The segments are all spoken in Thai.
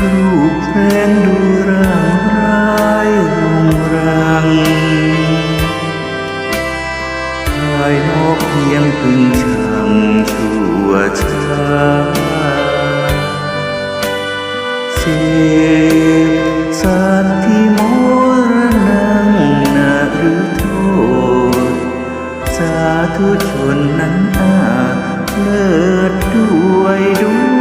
รูปแสนดูร่างร้ายรุงรังภายนอกเพียงพึงช่างชั่วช้าเสพสารที่มรณังนาหรือโทษ สาธุชนนั้นอาเลิศด้วยดวง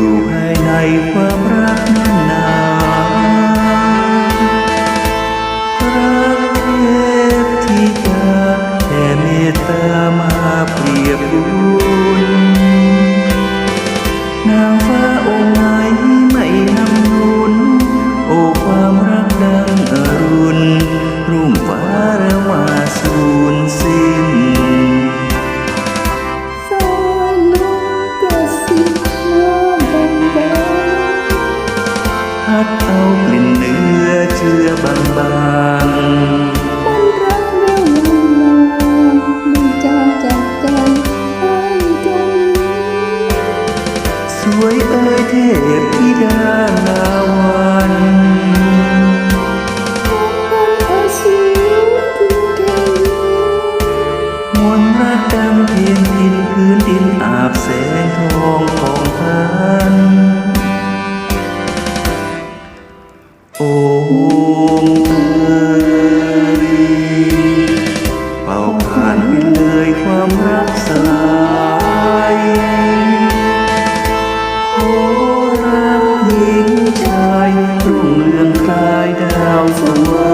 อยู่ภายในความรักนั้น วยเอ่ยเทพธิดานาวันมวลรักดำงเพียงดินพื้นดินอาบแสงทองของท่านโอ้ the world.